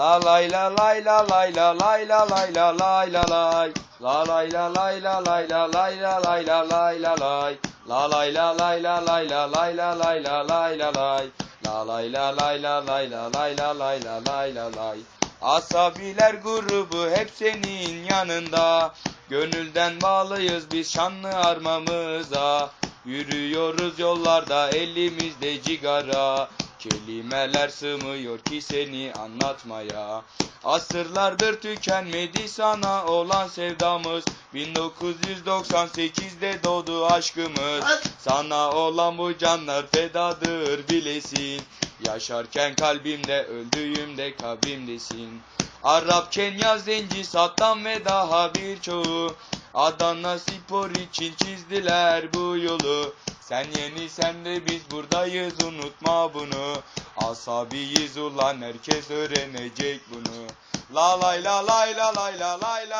La lay la lay la lay la lay la lay la lay la lay La lay la lay la lay la lay la lay la lay la lay La lay la lay la lay la lay la lay la lay la lay La lay la lay la lay la lay la lay la lay la lay Asabiler grubu hep senin yanında Gönülden bağlıyız biz şanlı armamıza Yürüyoruz yollarda elimizde cigara Kelimeler sığmıyor ki seni anlatmaya. Asırlardır tükenmedi sana olan sevdamız. 1998'de doğdu aşkımız. Sana olan bu canlar fedadır bilesin. Yaşarken kalbimde öldüğümde kabrimdesin Arap, Kenya, Zenci, Saddam ve daha birçoğu. Adana spor için çizdiler bu yolu Sen yeni sen de biz buradayız unutma bunu. Asabiyiz ulan herkes öğrenecek bunu. La lay la lay la lay la lay la